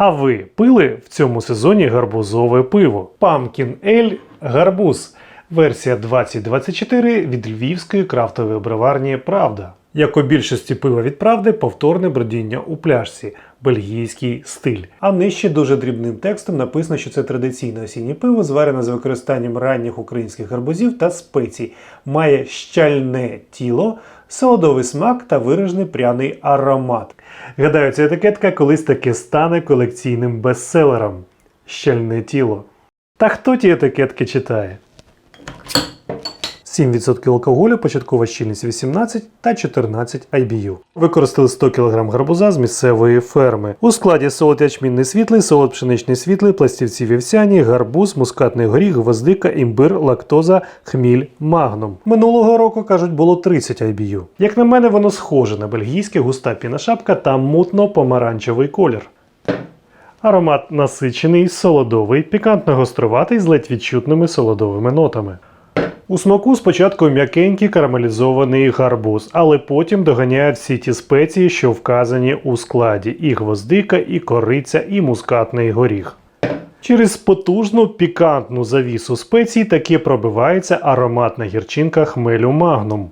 А ви пили в цьому сезоні гарбузове пиво? Pumpkin Ale Гарбуз. Версія 2024 від львівської крафтової броварні Правда. Як у більшості пива від правди, повторне бродіння у пляшці, бельгійський стиль. А нижче дуже дрібним текстом написано, що це традиційне осіннє пиво, зварене з використанням ранніх українських гарбузів та спецій, має щальне тіло, солодовий смак та виражений пряний аромат. Гадаю, ця етикетка колись таки стане колекційним бестселером. Щальне тіло. Та хто ті етикетки читає? 7% алкоголю, початкова щільність 18 та 14 IBU. Використали 100 кг гарбуза з місцевої ферми. У складі солод ячмінний світлий, солод пшеничний світлий, пластівці вівсяні, гарбуз, мускатний горіх, гвоздика, імбир, лактоза, хміль, магнум. Минулого року, кажуть, було 30 IBU. Як на мене, воно схоже на бельгійське густа піношапка та мутно-помаранчевий колір. Аромат насичений, солодовий, пікантно-гоструватий з ледь відчутними солодовими нотами. У смаку спочатку м'якенький карамелізований гарбуз, але потім доганяють всі ті спеції, що вказані у складі: і гвоздика, і кориця, і мускатний горіх. Через потужну пікантну завісу спецій таки пробивається ароматна гірчинка хмелю магнум.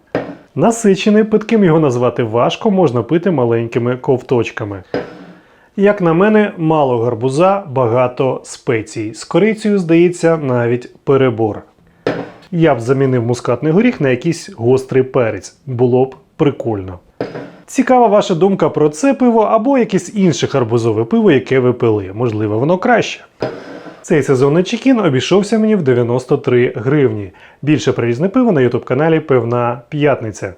Насичений питким його назвати важко, можна пити маленькими ковточками. Як на мене, мало гарбуза, багато спецій. З корицею, здається, навіть перебор. Я б замінив мускатний горіх на якийсь гострий перець. Було б прикольно. Цікава ваша думка про це пиво або якесь інше гарбузове пиво, яке ви пили. Можливо, воно краще. Цей сезонний чекін обійшовся мені в 93 гривні. Більше про різне пиво на ютуб каналі Певна П'ятниця.